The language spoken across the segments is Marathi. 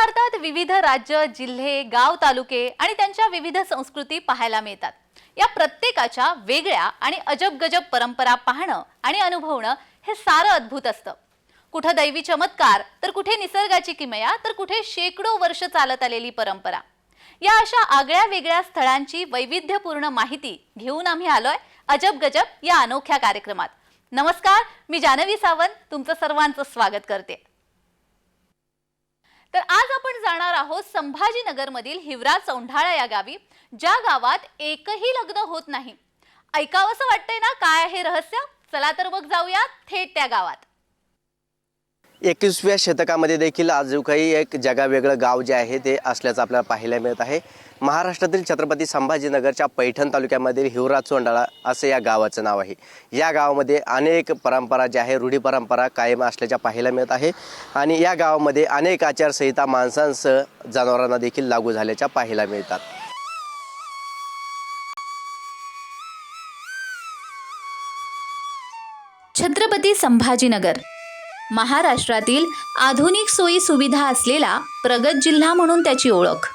भारतात विविध राज्य जिल्हे गाव तालुके आणि त्यांच्या विविध संस्कृती पाहायला मिळतात. या प्रत्येकाच्या वेगळ्या आणि अजब गजब परंपरा पाहणं आणि अनुभवणं हे सारं अद्भुत असतं. कुठं दैवी चमत्कार तर कुठे निसर्गाची किमया तर कुठे शेकडो वर्ष चालत आलेली परंपरा. या अशा आगळ्या वेगळ्या स्थळांची वैविध्यपूर्ण माहिती घेऊन आम्ही आलोय अजब गजब या अनोख्या कार्यक्रमात. नमस्कार मी जानवी सावंत तुमचं सर्वांचं स्वागत करते. तर आज आपण जाणार आहोत संभाजीनगरमधील हिवरा चौंढाळा या गावी ज्या गावात एकही लग्न होत नाही. ऐकावंसं वाटतंय ना काय आहे रहस्य? चला तर मग जाऊया थेट त्या गावात. एकवीसव्या शतकामध्ये देखील आजूकही एक जगावेगळं गाव जे आहे ते असल्याचं आपल्याला पाहायला मिळत आहे. महाराष्ट्रातील छत्रपती संभाजीनगरच्या पैठण तालुक्यामधील हिवरा चोंडाळा असं या गावाचं नाव आहे. या गावामध्ये अनेक परंपरा ज्या आहे रूढी परंपरा कायम असल्याच्या पाहायला मिळत आहे आणि या गावामध्ये अनेक आचारसंहिता माणसांसह जनावरांना देखील लागू झाल्याच्या पाहायला मिळतात. छत्रपती संभाजीनगर. महाराष्ट्रातील आधुनिक सोयी सुविधा असलेला प्रगत जिल्हा म्हणून त्याची ओळख.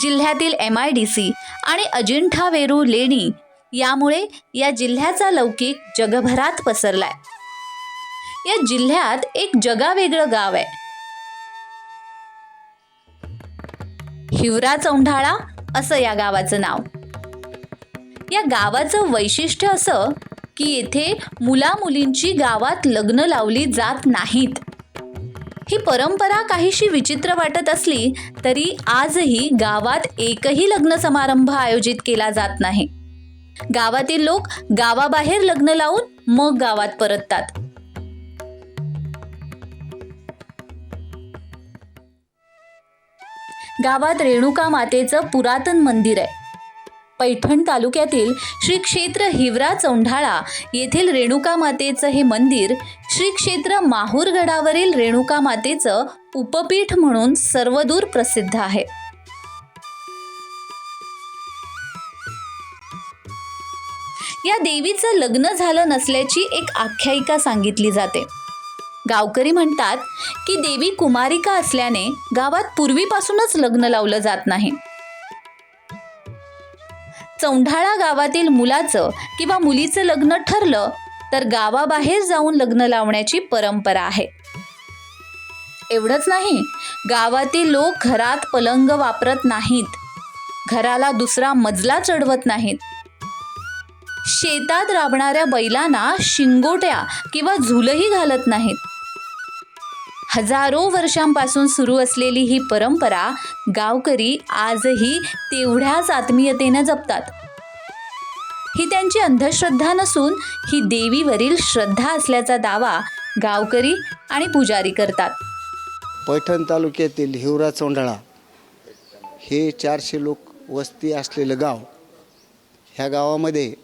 जिल्ह्यातील एम आय डी सी आणि अजिंठा वेरू लेणी यामुळे या जिल्ह्याचा लौकिक जगभरात पसरलाय. या जिल्ह्यात एक जगावेगळं गाव आहे. हिवरा चौंढाळा असं या गावाचं नाव. या गावाचं वैशिष्ट्य असं की येथे मुला मुलींची गावात लग्न लावली जात नाहीत. ही परंपरा काहीशी विचित्र वाटत असली तरी आजही गावात एकही लग्न समारंभ आयोजित केला जात नाही. गावातील लोक गावाबाहेर लग्न लावून मग गावात परततात. गावात रेणुका मातेचं पुरातन मंदिर आहे. पैठण तालुक्यातील श्री क्षेत्र हिवरा चौंढाळा येथील रेणुका मातेचं हे मंदिर श्री क्षेत्र माहूरगडावरील रेणुका मातेचं उपपीठ म्हणून सर्वदूर प्रसिद्ध आहे. या देवीचं लग्न झालं नसल्याची एक आख्यायिका सांगितली जाते. गावकरी म्हणतात की देवी कुमारिका असल्याने गावात पूर्वीपासूनच लग्न लावलं जात नाही. चौंढाळा गावातील मुलाचं किंवा मुलीचं लग्न ठरलं तर गावाबाहेर जाऊन लग्न लावण्याची परंपरा आहे. एवढंच नाही गावातील लोक घरात पलंग वापरत नाहीत. घराला दुसरा मजला चढवत नाहीत. शेतात राबणाऱ्या बैलांना शिंगोट्या किंवा झुलही घालत नाहीत. हजारो वर्षांपासून सुरू असलेली ही परंपरा गावकरी आजही तेवढ्याच आत्मीयतेनं जपतात. ही त्यांची अंधश्रद्धा नसून ही देवीवरील श्रद्धा असल्याचा दावा गावकरी आणि पुजारी करतात. पैठण तालुक्यातील हिवरा चोंडाळा हे चारशे लोक वस्ती असलेलं गाव ह्या गावामध्ये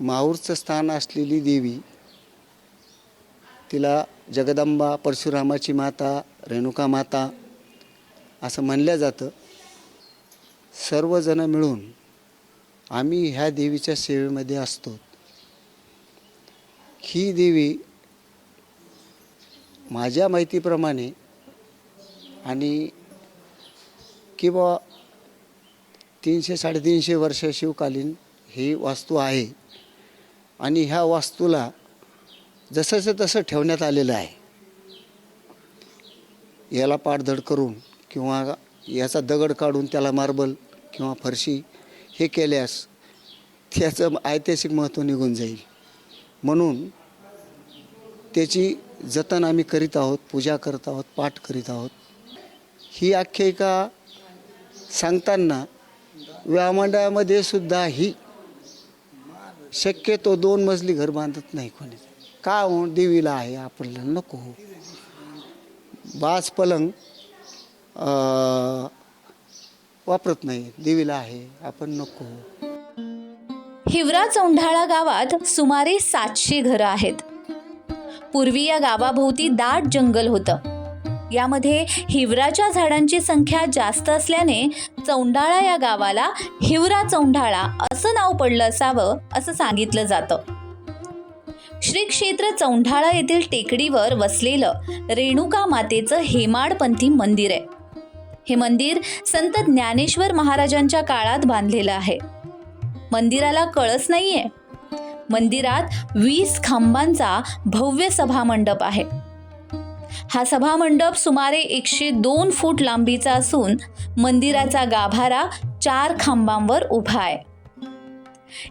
माहूरचं स्थान असलेली देवी तिला जगदंबा परशुरामाची माता रेणुका माता असं म्हणलं जातं. सर्वजण मिळून आम्ही ह्या देवीच्या सेवेमध्ये असतो. ही देवी माझ्या माहितीप्रमाणे आणि किंवा तीनशे साडेतीनशे वर्ष शिवकालीन ही वास्तू आहे. आणि ह्या वास्तूला जसंचं तसं ठेवण्यात आलेलं आहे. याला पाठधड करून किंवा याचा दगड काढून त्याला मार्बल किंवा फरशी हे केल्यास त्याचं ऐतिहासिक महत्त्व निघून जाईल. म्हणून त्याची जतन आम्ही करीत आहोत पूजा करत आहोत पाठ करीत आहोत. ही आख्यायिका सांगताना व्यामंडळामध्ये सुद्धा ही शक्यतो दोन मजली घर बांधत नाही कोणी का देवीला आहे? आपल्याला नको. बास पलंग वापरत नाही. देवीला आहे. आपण नको. हिवरा चौंढाळा गावात सुमारे सातशे घरं आहेत. पूर्वी या गावाभोवती दाट जंगल होतं. यामध्ये हिवराच्या झाडांची संख्या जास्त असल्याने चौंडाळा या गावाला हिवरा चौंडाळा असं नाव पडलं असावं असं सांगितलं जातं. श्री क्षेत्र चौंढाळा येथील टेकडीवर वसलेलं रेणुका मातेचं हेमाडपंथी मंदिर आहे. हे मंदिर संत ज्ञानेश्वर महाराजांच्या काळात बांधलेलं आहे. मंदिराला कळस नाहीये. मंदिरात वीस खांबांचा भव्य सभामंडप आहे. हा सभामंडप सुमारे एकशे दोन फूट लांबीचा असून मंदिराचा गाभारा चार खांबांवर उभा आहे.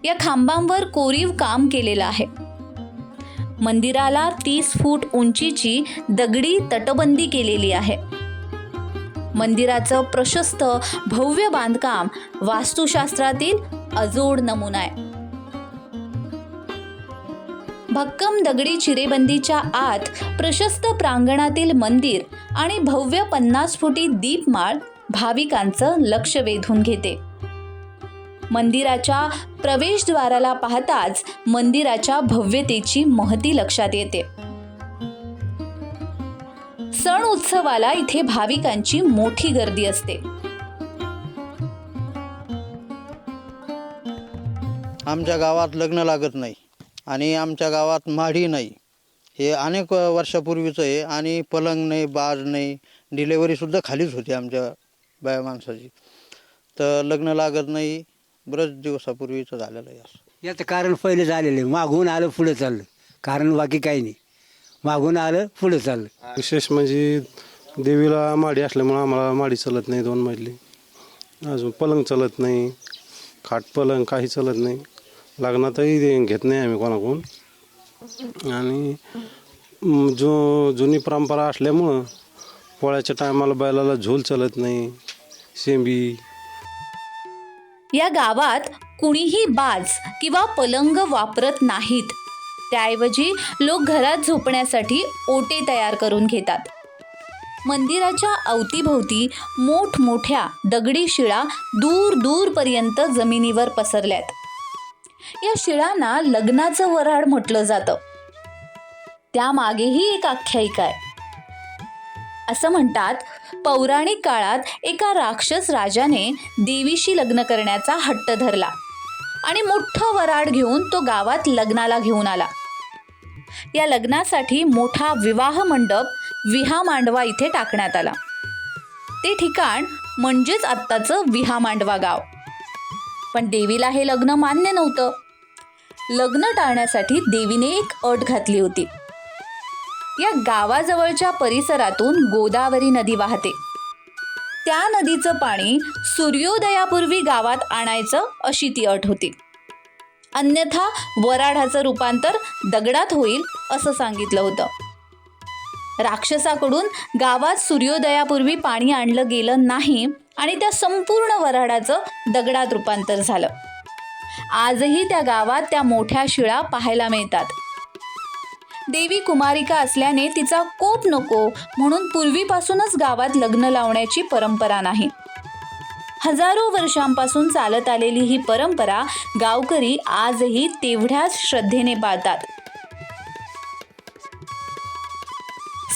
या खांबांवर कोरीव काम केलेलं आहे. मंदिराला तीस फूट उंचीची दगडी तटबंदी केलेली आहे. मंदिराचं प्रशस्त भव्य बांधकाम वास्तुशास्त्रातील अजोड नमुना आहे. भक्कम दगडी चिरेबंदीच्या आत प्रशस्त प्रांगणातील मंदिर आणि भव्य पन्नास फुटी दीपमाळ भाविकांचं लक्ष वेधून घेते. मंदिराच्या प्रवेशद्वाराला पाहताच मंदिराच्या भव्यतेची महती लक्षात येते. सण उत्सवाला इथे भाविकांची मोठी गर्दी असते. आमच्या गावात लग्न लागत नाही आणि आमच्या गावात माढी नाही. हे अनेक वर्षापूर्वीचं आहे आणि पलंग नाही बाज नाही डिलेवरीसुद्धा खालीच होती आमच्या बाया माणसाची. तर लग्न लागत नाही. बरेच दिवसापूर्वीचं झालेलं आहे असं. याचं कारण पहिले झालेलं आहे. मागून आलं पुढं चाललं. कारण बाकी काही नाही. मागून आलं पुढं चाललं. विशेष म्हणजे देवीला माडी असल्यामुळं आम्हाला माडी चालत नाही दोन मजली अजून पलंग चालत नाही खाट पलंग काही चालत नाही. लग्नातही ते घेत नाही आम्ही कोणाकडून. आणि म, जो जुनी परंपरा असल्यामुळं पोळ्याच्या टायमाला बैलाला झोल चालत नाही शेंबी या गावात कुणीही बाज किंवा पलंग वापरत नाहीत. त्याऐवजी लोक घरात झोपण्यासाठी ओटे तयार करून घेतात. मंदिराच्या अवतीभोवती मोठमोठ्या दगडी शिळा दूर दूरपर्यंत जमिनीवर पसरल्यात. या शिळांना लग्नाचं वऱ्हाड म्हटलं जातं. त्यामागेही एक आख्यायिका आहे. असं म्हणतात पौराणिक काळात एका राक्षस राजाने देवीशी लग्न करण्याचा हट्ट धरला आणि मोठं वराड घेऊन तो गावात लग्नाला घेऊन आला. या लग्नासाठी मोठा विवाह मंडप विहा मांडवा इथे टाकण्यात आला. ते ठिकाण म्हणजेच आत्ताचं विहा मांडवा गाव. पण देवीला हे लग्न मान्य नव्हतं. लग्न टाळण्यासाठी देवीने एक अट घातली होती. या गावाजवळच्या परिसरातून गोदावरी नदी वाहते. त्या नदीचं पाणी सूर्योदयापूर्वी गावात आणायचं अशी ती अट होती. अन्यथा वराढाचं रूपांतर दगडात होईल असं सांगितलं होतं. राक्षसाकडून गावात सूर्योदयापूर्वी पाणी आणलं गेलं नाही आणि त्या संपूर्ण वराडाचं दगडात रूपांतर झालं. आजही त्या गावात त्या मोठ्या शिळा पाहायला मिळतात. देवी कुमारिका असल्याने तिचा कोप नको म्हणून पूर्वीपासूनच गावात लग्न लावण्याची परंपरा नाही. हजारो वर्षांपासून चालत आलेली ही परंपरा गावकरी आजही तेवढ्याच श्रद्धेने पाळतात.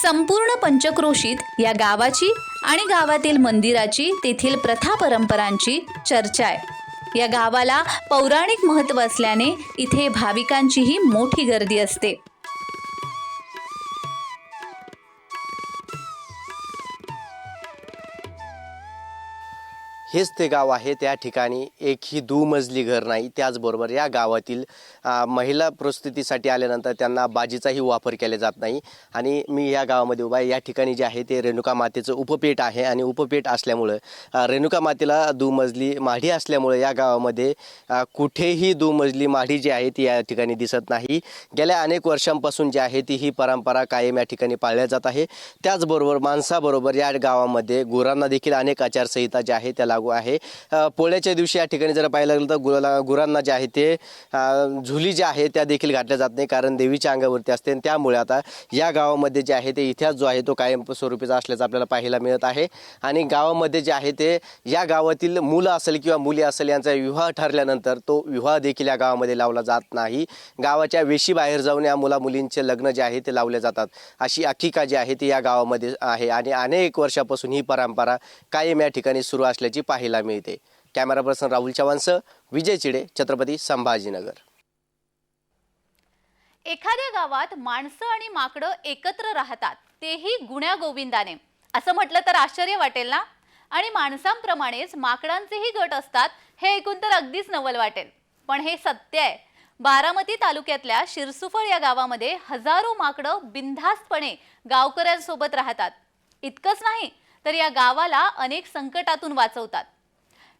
संपूर्ण पंचक्रोशीत या गावाची आणि गावातील मंदिराची तेथील प्रथा परंपरांची चर्चा आहे. या गावाला पौराणिक महत्त्व असल्याने इथे भाविकांचीही मोठी गर्दी असते. हेच ते गाव आहे. त्या ठिकाणी एकही दुमजली घर नाही. त्याचबरोबर या गावातील महिला प्रस्तुतीसाठी आल्यानंतर त्यांना बाजीचाही वापर केला जात नाही. आणि मी या गावामध्ये उभा आहे. या ठिकाणी जे आहे ते रेणुका मातेचं उपपेट आहे आणि उपपेट असल्यामुळं रेणुका मातेला दुमजली माढी असल्यामुळे या गावामध्ये कुठेही दुमजली माढी जी आहे ती या ठिकाणी दिसत नाही. गेल्या अनेक वर्षांपासून जी आहे ती ही परंपरा कायम या ठिकाणी पाळल्या जात आहे. त्याचबरोबर माणसाबरोबर या गावामध्ये गुरांना देखील अनेक आचारसंहिता ज्या आहे त्या लागू आहे. पोळ्याच्या दिवशी या ठिकाणी जर पाहायला गेलं तर गुला गुरांना जे आहे ते झुली ज्या आहे त्या देखील घातल्या जात नाही कारण देवीच्या अंगावरती असते आणि त्यामुळे आता या गावामध्ये जे आहे ते इतिहास जो आहे तो कायम स्वरूपीचा असल्याचं आपल्याला पाहायला मिळत आहे. आणि गावामध्ये जे आहे ते या गावातील मुलं असेल किंवा मुली असेल यांचा विवाह ठरल्यानंतर तो विवाह देखील या गावामध्ये लावला जात नाही. गावाच्या वेशी बाहेर जाऊन या मुला मुलींचे लग्न जे आहे ते लावले जातात. अशी आखिका जी आहे ती या गावामध्ये आहे आणि अनेक वर्षापासून ही परंपरा कायम या ठिकाणी सुरू असल्याची पा पाहायला मिळते. कॅमेरा पर्सन राहुल चव्हाणसह विजय चिडे छत्रपती संभाजीनगर. एखाद्या गावात माणसं आणि माकडं एकत्र राहतात तेही गुण्या गोविंदाने. असं म्हटलं तर आश्चर्य वाटेल ना? आणि माणसांप्रमाणेच माकडांचेही गट असतात हे ऐकून तर अगदीच नवल वाटेल. पण हे सत्य आहे. बारामती तालुक्यातल्या शिरसुफळ या गावामध्ये हजारो माकडं बिनधास्तपणे गावकऱ्यांसोबत राहतात. इतकंच नाही तर या गावाला अनेक संकटातून वाचवतात.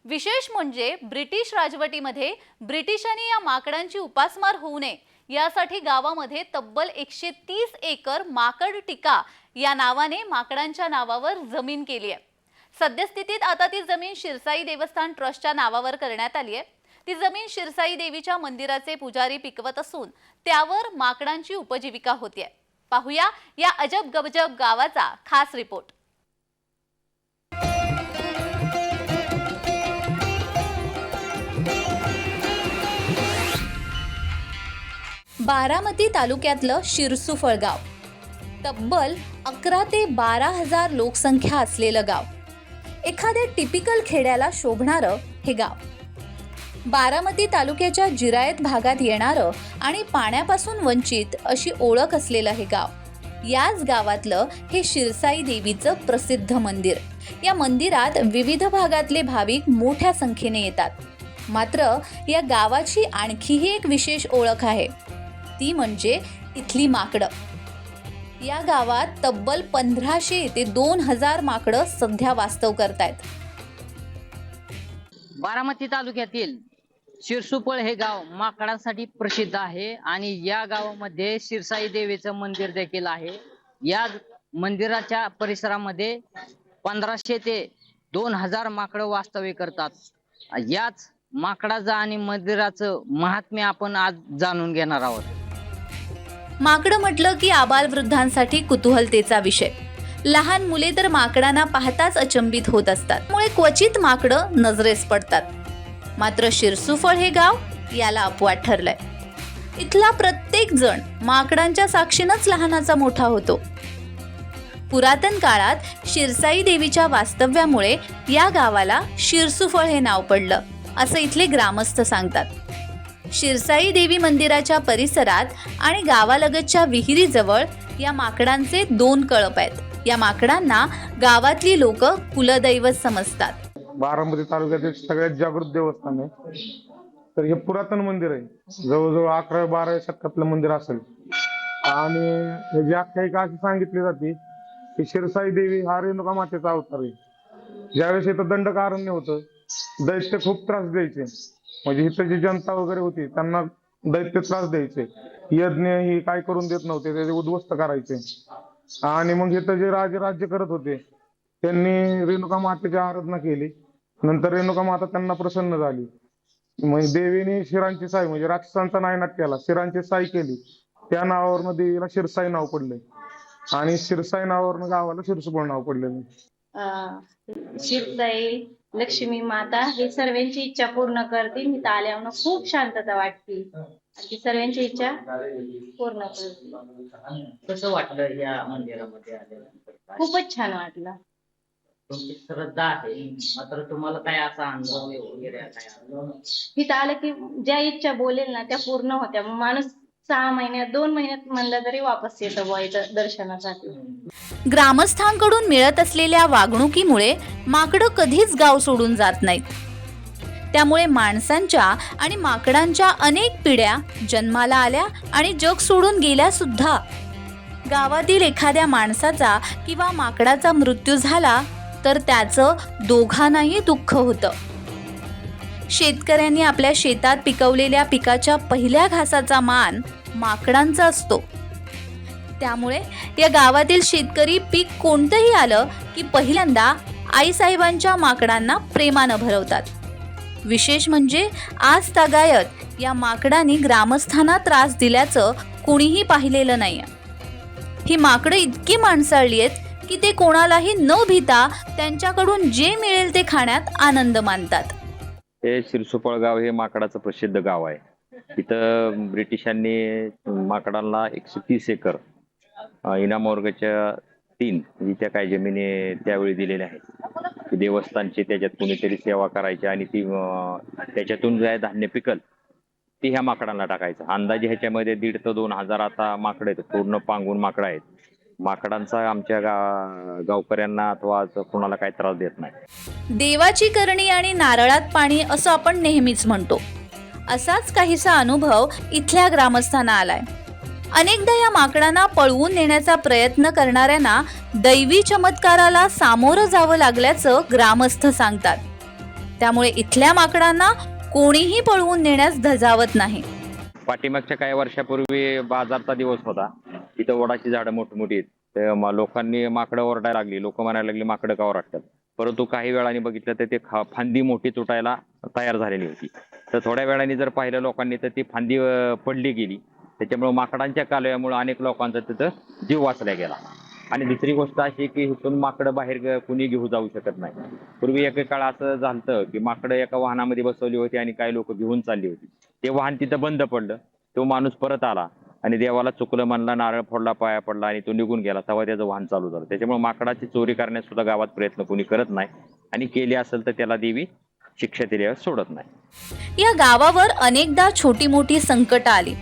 विशेष म्हणजे ब्रिटिश राजवटीमध्ये ब्रिटिशांनी या माकडांची उपासमार होऊ नये यासाठी गावामध्ये तब्बल एकशे तीस एकर माकड टिका या नावाने माकडांच्या नावावर जमीन केली आहे. सद्यस्थितीत आता ती जमीन शिरसाई देवस्थान ट्रस्टच्या नावावर करण्यात आली आहे. ती जमीन शिरसाई देवीच्या मंदिराचे पुजारी पिकवत असून त्यावर माकडांची उपजीविका होतीये पाहूया या अजब गबजब गावाचा खास रिपोर्ट. बारामती तालुक्यातलं शिरसुफळ गाव तब्बल अकरा ते बारा हजार लोकसंख्या असलेलं गाव. एखाद्या टिपिकल खेड्याला शोभणारं हे गाव. बारामती तालुक्याच्या जिरायत भागात येणारं आणि पाण्यापासून वंचित अशी ओळख असलेलं हे गाव. याच गावातलं हे शिरसाई देवीचं प्रसिद्ध मंदिर. या मंदिरात विविध भागातले भाविक मोठ्या संख्येने येतात. मात्र या गावाची आणखीही एक विशेष ओळख आहे. ती म्हणजे इथली माकडं. या गावात तब्बल पंधराशे ते दोन हजार माकडं सध्या वास्तव करतायत. बारामती तालुक्यातील शिरसुपळ हे गाव माकडांसाठी प्रसिद्ध आहे आणि या गावामध्ये शिरसाई देवीचं मंदिर देखील आहे. या मंदिराच्या परिसरामध्ये पंधराशे ते दोन हजार माकडं वास्तव्य करतात. याच माकडाचं आणि मंदिराचं महात्म्य आपण आज जाणून घेणार आहोत. माकडं म्हटलं की आबालवृद्धांसाठी कुतूहलतेचा विषय. लहान मुले तर माकडांना पाहताच अचंबित होत असतात. मुळे क्वचित माकडं नजरेस पडतात. मात्र शिरसुफळ हे गाव याला अपवाद ठरलंय. इथला प्रत्येक जण माकडांच्या साक्षीनंच लहानाचा मोठा होतो. पुरातन काळात शिरसाई देवीच्या वास्तव्यामुळे या गावाला शिरसुफळ हे नाव पडलं असं इथले ग्रामस्थ सांगतात. शिरसाई देवी मंदिराच्या परिसरात आणि गावालगतच्या विहिरीजवळ या माकडांचे दोन कळप आहेत. या माकडांना गावातली लोक कुलदैवत समजतात. बारामती तालुक्यातील सगळ्यात जागृत देवस्थान आहे. तर हे पुरातन मंदिर आहे. जवळजवळ अकरा बारा शतकातलं मंदिर असेल. आणि व्याख्यायिका आख्यायिका अशी सांगितली जाते की शिरसाई देवी हा रेणुका मातेचा अवतार आहे. ज्यावेळेस इथं दंडकारण्य होतं दैत्य खूप त्रास द्यायचे. म्हणजे इथं जी जनता वगैरे होती त्यांना दैत्य त्रास द्यायचे. यज्ञ ही काय करून देत नव्हते त्याचे उद्ध्वस्त करायचे. आणि मग इथं जे राजे राज्य करत होते त्यांनी रेणुका मातेची आराधना केली. नंतर रेणुका माता त्यांना प्रसन्न झाली. म्हणजे देवीने शिरांची साई म्हणजे राक्षसांचा नायनाट केला शिरांची साई केली. त्या नावावरनं देवीला शिरसाई नाव पडले आणि शिरसाई नावावरनं गावाला शिरसुपळ नाव पडलेलं शिरसाई लक्ष्मी माता हे सर्वांची इच्छा पूर्ण करते. मी आल्यावर खूप शांतता वाटते. आणि ती सर्वांची इच्छा पूर्ण करते. कसं वाटलं या मंदिरामध्ये आल्यानंतर? खूपच छान वाटलं. तुमची श्रद्धा आहे. मात्र तुम्हाला काय असा अनुभव वगैरे? तिथं आलं की ज्या इच्छा बोलेल ना त्या पूर्ण होत्या. मग माणूस सहा महिन्यात दोन महिन्यात म्हणलं तरी वापस येतं बुवा इथं दर्शनासाठी. ग्रामस्थांकडून मिळत असलेल्या वागणुकीमुळे माकडं कधीच गाव सोडून जात नाहीत. त्यामुळे माणसांच्या आणि माकडांच्या अनेक पिढ्या जन्माला आल्या आणि जग सोडून गेल्या सुद्धा. गावातील एखाद्या माणसाचा किंवा माकडाचा मृत्यू झाला तर त्याचं दोघांनाही दुःख होतं. शेतकऱ्यांनी आपल्या शेतात पिकवलेल्या पिकाच्या पहिल्या घासाचा मान माकडांचा असतो. त्यामुळे या गावातील शेतकरी पीक कोणतंही आलं की पहिल्यांदा आईसाहेबांच्या माकडांना प्रेमानं भरवतात. विशेष म्हणजे आज तागायत या माकडांनी ग्रामस्थांना त्रास दिल्याचं कुणीही पाहिलेलं नाही ही माकडं इतकी माणसाळली आहेत की ते कोणालाही न भिता त्यांच्याकडून जे मिळेल ते खाण्यात आनंद मानतात. हे शिरसोपळ गाव हे माकडाचं प्रसिद्ध गाव आहे. इथं ब्रिटिशांनी माकडांना एकशे तीस एकर अं, इनाम वर्गाच्या तीन म्हणजे त्या काही जमिनी त्यावेळी दिलेल्या आहेत. देवस्थानची त्याच्यात कुणीतरी सेवा करायची आणि ती त्याच्यातून जे आहे धान्य पिकल ती ह्या माकडांना टाकायचं. अंदाजे ह्याच्यामध्ये दीड ते दोन हजार आता माकडं आहेत पूर्ण पांगून माकडं आहेत. माकडांचा आमच्या गा गावकऱ्यांना अथवा कोणाला काही त्रास देत नाही. देवाची करणी आणि नारळात पाणी असं आपण नेहमीच म्हणतो. असाच काहीसा अनुभव इथल्या ग्रामस्थांना आलाय. अनेकदा या माकडांना पळवून नेण्याचा प्रयत्न करणाऱ्यांना दैवी चमत्काराला सामोरं जावं लागल्याचं ग्रामस्थ सांगतात. त्यामुळे इथल्या माकडांना कोणीही पळवून नेण्यास धजावत नाही. पाठीमागच्या काही वर्षापूर्वी बाजारचा दिवस होता. तिथं वडाची झाडं मोठमोठी आहेत. लोकांनी माकडं ओरडायला लागली. लोक म्हणायला लागली माकडं का ओरडतात? परंतु काही वेळाने बघितलं तर ते फांदी मोठी तुटायला तयार झालेली होती. तर थोड्या वेळाने जर पाहिलं लोकांनी तर ती फांदी पडली गेली. त्याच्यामुळे माकडांच्या कालव्यामुळे अनेक लोकांचा तिथं जीव वाचला गेला. आणि दुसरी गोष्ट अशी की इथून माकडं बाहेर कुणी घेऊ जाऊ शकत नाही. पूर्वी एक काळ असं झालं की माकडं एका वाहनामध्ये बसवली होती आणि काही लोक घेऊन चालली होती. ते वाहन तिथं बंद पडलं. तो माणूस परत आला आणि देवाला चुकलं म्हणला नारळ फोडला पाया पडला आणि तो निघून गेला. तेव्हा त्याचं वाहन चालू झालं. त्याच्यामुळे माकडाची चोरी करण्यास सुद्धा गावात प्रयत्न कोणी करत नाही. आणि केली असेल तर त्याला देवी शिक्षा दिल्यावर सोडत नाही. या गावावर अनेकदा छोटी मोठी संकट आली.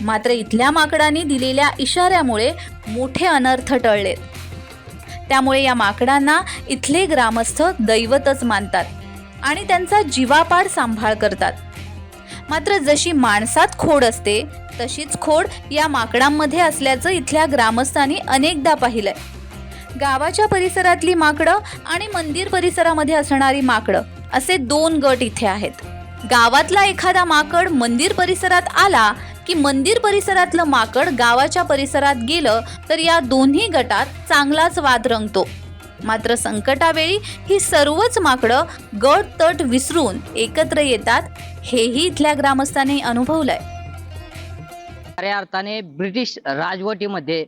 मात्र इथल्या माकडांनी दिलेल्या इशाऱ्यामुळे मोठे अनर्थ टळलेत त्यामुळे या माकडांना इथले ग्रामस्थ दैवतच मानतात आणि त्यांचा जीवापाड सांभाळ करतात. मात्र जशी माणसात खोड असते तशीच खोड या माकडांमध्ये असल्याचं इथल्या ग्रामस्थांनी अनेकदा पाहिलंय. गावाच्या परिसरातली माकडं आणि मंदिर परिसरामध्ये असणारी माकडं असे दोन गट इथे आहेत. गावातला एखादा माकड मंदिर परिसरात आला की मंदिर परिसरातलं माकड गावाच्या परिसरात गेलं तर या दोन्ही गटात चांगलाच वाद रंगतो. मात्र संकटावेळी ही सर्वच माकडं गट तट विसरून एकत्र येतात हेही इथल्या ग्रामस्थांनी अनुभवलंय. खऱ्या अर्थाने ब्रिटिश राजवटीमध्ये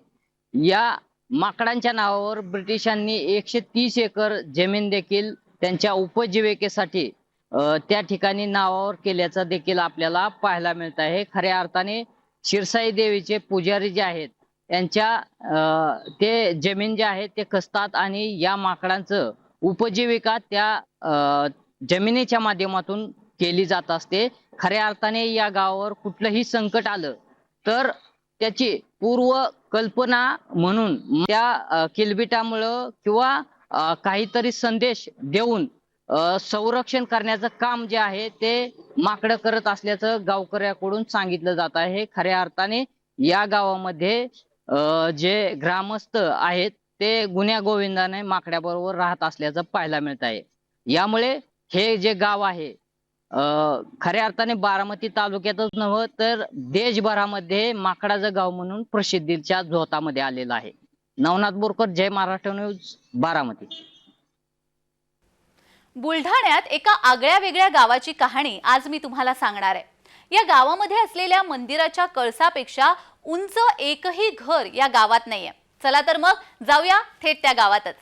या माकडांच्या नावावर ब्रिटिशांनी एकशे तीस एकर जमीन देखील त्यांच्या उपजीविकेसाठी त्या ठिकाणी नावावर केल्याचा देखील आपल्याला पाहायला मिळत आहे. खऱ्या अर्थाने शिरसाई देवीचे पुजारी जे आहेत त्यांच्या ते जमीन जे आहे ते कसतात आणि या माकडांचं उपजीविका त्या जमिनीच्या माध्यमातून केली जात असते. खऱ्या अर्थाने या गावावर कुठलंही संकट आलं तर त्याची पूर्व कल्पना म्हणून त्या किलबिटामुळं किंवा काहीतरी संदेश देऊन संरक्षण करण्याचं काम जे आहे ते माकडं करत असल्याचं गावकऱ्याकडून सांगितलं जात आहे. खऱ्या अर्थाने या गावामध्ये जे ग्रामस्थ आहेत ते गुन्ह्या गोविंदाने माकड्याबरोबर राहत असल्याचं पाहायला मिळत आहे. यामुळे हे जे गाव आहे खऱ्या अर्थाने बारामती तालुक्यातच नव्हे तर देशभरामध्ये माकडाचं गाव म्हणून प्रसिद्धीच्या झोतामध्ये आलेलं आहे. नवनाथ बोरकर जय महाराष्ट्र न्यूज बारामती. बुलढाण्यात एका आगळ्या वेगळ्या गावाची कहाणी आज मी तुम्हाला सांगणार आहे. या गावामध्ये असलेल्या मंदिराच्या कळसापेक्षा उंच एकही घर या गावात नाहीये. चला तर मग जाऊया थेट त्या गावातच.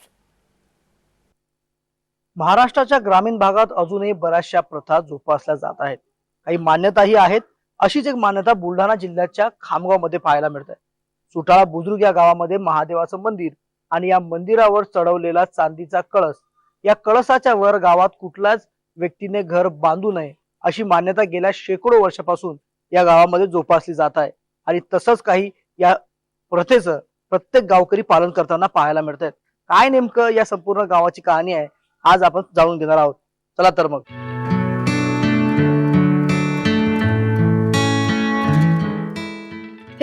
महाराष्ट्राच्या ग्रामीण भागात अजूनही बऱ्याचशा प्रथा जोपासल्या जात आहेत. काही मान्यताही आहेत अशीच एक मान्यता बुलढाणा जिल्ह्याच्या खामगावमध्ये पाहायला मिळते. सुटाळा बुजुर्ग या गावामध्ये महादेवाचं मंदिर आणि या मंदिरावर चढवलेला चांदीचा कळस. या कळसाच्या वर गावात कुठल्याच व्यक्तीने घर बांधू नये अशी मान्यता गेल्या शेकडो वर्षापासून या गावामध्ये जोपासली जात आहे. आणि तसंच काही या प्रथेचं प्रत्येक गावकरी पालन करताना पाहायला मिळत आहेत काय नेमकं या संपूर्ण गावाची कहाणी आहे आज आपण जाणून घेणार आहोत. चला तर मग.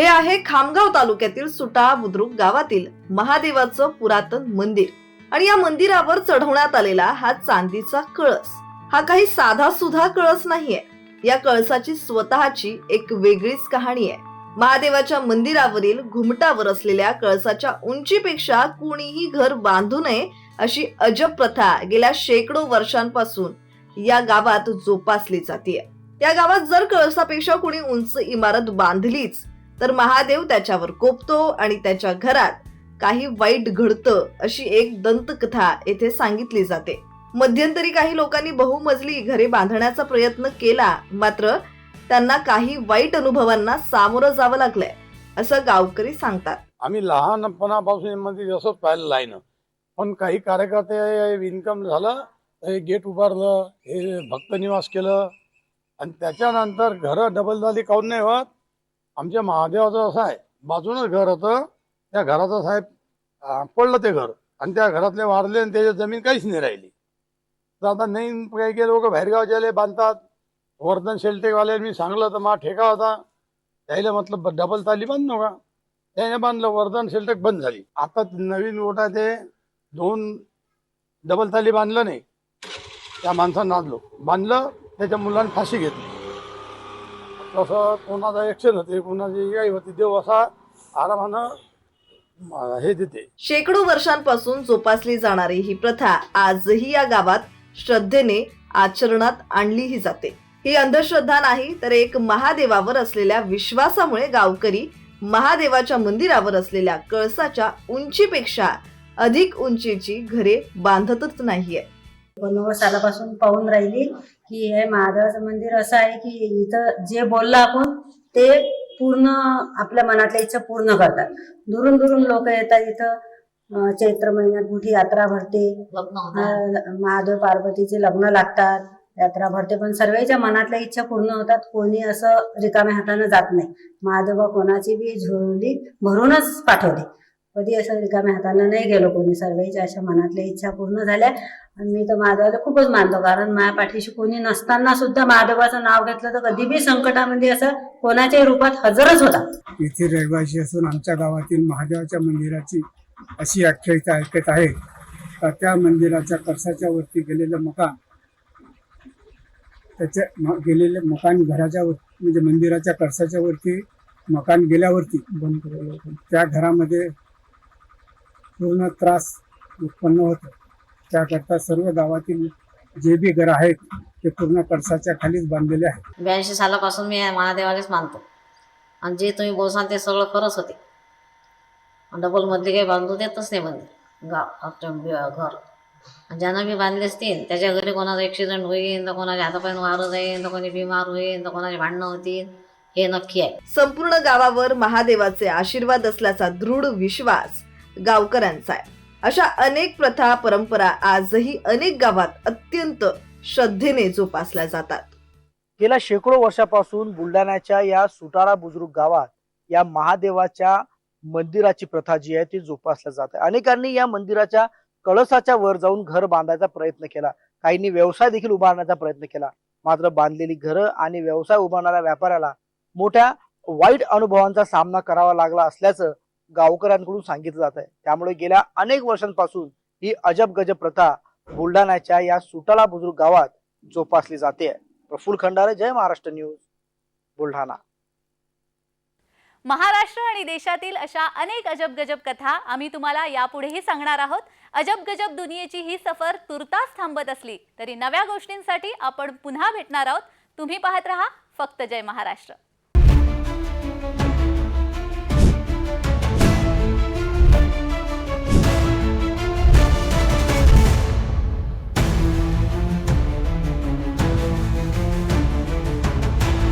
हे आहे खामगाव तालुक्यातील सुटाळा बुद्रुक गावातील महादेवाचं पुरातन मंदिर. आणि या मंदिरावर चढवण्यात आलेला हा चांदीचा कळस. हा काही साधा सुधा कळस नाहीये. या कळसाची स्वतःची एक वेगळीच कहाणी आहे. महादेवाच्या मंदिरावरील घुमटावर असलेल्या कळसाच्या उंचीपेक्षा कुणीही घर बांधू नये अशी अजब प्रथा गेल्या शेकडो वर्षांपासून या गावात जोपासली जाते या गावात जर कळसापेक्षा कुणी उंच इमारत बांधलीच तर महादेव त्याच्यावर कोपतो आणि त्याच्या घरात काही वाईट घडतं अशी एक दंतकथा येथे सांगितली जाते. मध्यंतरी काही लोकांनी बहुमजली घरे बांधण्याचा प्रयत्न केला मात्र त्यांना काही वाईट अनुभवांना सामोरं जावं लागलंय असं गावकरी सांगतात. आम्ही लहानपणापासून म्हणजे असंच पाहिलं आहे ना पण काही कार्यकर्ते इन्कम झालं हे गेट उभारलं हे भक्त निवास केलं आणि त्याच्यानंतर घरं डबल झाली काऊन नाही होत? आमच्या महादेवाचं असं आहे बाजूनच घर होतं त्या घराचं साहेब पडलं ते घर. आणि त्या घरातले वारले आणि त्याची जमीन काहीच नाही राहिली. तर आता नाही काही काही लोक बाहेरगावचे बांधतात. वर्धन शेलटेकवाले मी सांगलं तर मा ठेका होता. त्याला म्हटलं डबल ताली बांध नका त्याने बांधलं वर्धन शेल्टेक बंद झाली. आता नवीन ओटा ते दोन डबल ताली बांधलं नाही. त्या माणसानं नादलो. बांधलं त्याच्या मुलांनी फाशी घेतली. तसं कोणाचा ऍक्शन होते कोणाची काही होती देव असा आरामानं हे देते. शेकडो वर्षांपासून जोपासली जाणारी ही प्रथा आजही या गावात श्रद्धेने आचरणात आणलीही जाते. ही अंधश्रद्धा नाही तर एक महादेवावर असलेल्या विश्वासामुळे गावकरी महादेवाच्या मंदिरावर असलेल्या कळसाच्या उंचीपेक्षा अधिक उंचीची घरे बांधतच नाहीये नव्वद सालापासून पाहून राहिली की हे महादेवाचं मंदिर असं आहे की इथं जे बोललं आपण ते पूर्ण आपल्या मनातल्या इच्छा पूर्ण करतात. दुरून दुरून लोक येतात इथं. चैत्र महिन्यात मोठी यात्रा भरते. महादेव पार्वतीचे लग्न लागतात. यात्रा भरते. पण सर्वांच्या मनातल्या इच्छा पूर्ण होतात. कोणी असं रिकाम्या हाताने जात नाही. महादेवा कोणाची बी झोळी भरूनच पाठवते. कधी असं रिकाम्या हाताने नाही गेलो कोणी. सर्वांच्या अशा मनातल्या इच्छा पूर्ण झाल्या. आणि मी तर महादेवाला खूपच मानतो. कारण माझ्या पाठीशी कोणी नसताना सुद्धा महादेवाचं नाव घेतलं तर कधी बी संकटामध्ये असं कोणाच्याही रूपात हजरच होता. येथे रहिवासी असून आमच्या गावातील महादेवाच्या मंदिराची अशी आख्यायिका ऐकत आहे. का त्या मंदिराच्या कळसाच्या वरती गेलेलं मकान त्याच्या म- गेलेले मकान घराच्या वर म्हणजे मंदिराच्या कळसाच्या वरती मकान गेल्यावरती. त्या घरामध्ये पूर्ण त्रास उत्पन्न होतो. त्याकरता सर्व गावातील जे बी घर आहेत ते पूर्ण कळसाच्या खालीच बांधलेले आहेत. ब्याऐंशी सालापासून मी महादेवालाच मानतो. आणि जे तुम्ही बोलसाल ते सगळं खरंच होते. डबल मधले काही बांधू देतच नाही मंदिर गाव घर. आणि ज्यांना बी बांधले असतील त्याच्या घरी कोणाचा ॲक्सिडेंट होईल तर कोणाच्या हातापायन वारं जाईल तर कोणी बिमार होईल तर कोणाचे भांडणं होतील हे नक्की आहे. संपूर्ण गावावर महादेवाचे आशीर्वाद असल्याचा दृढ विश्वास गावकऱ्यांचा आहे. अशा अनेक प्रथा परंपरा आजही अनेक गावात अत्यंत श्रद्धेने जोपासल्या जातात. गेल्या शेकडो वर्षापासून बुलढाण्याच्या या सुटारा बुजुर्ग गावात या महादेवाच्या मंदिराची प्रथा जी आहे ती जोपासल्या जात आहे. अनेकांनी या मंदिराच्या कळसाच्या वर जाऊन घर बांधायचा प्रयत्न केला. काहींनी व्यवसाय देखील उभारण्याचा प्रयत्न केला. मात्र बांधलेली घरं आणि व्यवसाय उभारणाऱ्या व्यापाऱ्याला मोठ्या वाईट अनुभवांचा सामना करावा लागला असल्याचं गावकऱ्यांकडून सांगितलं जात आहे त्यामुळे गेल्या अनेक वर्षांपासून ही अजब गजब प्रथा बुलढाण्याच्या या सुटाला बुजुर्ग गावात जोपासली जाते. प्रफुल्ल खंडारे जय महाराष्ट्र न्यूज बुलढाणा. महाराष्ट्र आणि देशातील अशा अनेक अजब गजब कथा आम्ही तुम्हाला यापुढेही सांगणार आहोत. अजब गजब दुनियेची ही सफर तुर्तास थांबत असली तरी नव्या गोष्टींसाठी आपण पुन्हा भेटणार आहोत. तुम्ही पाहत रहा फक्त जय महाराष्ट्र.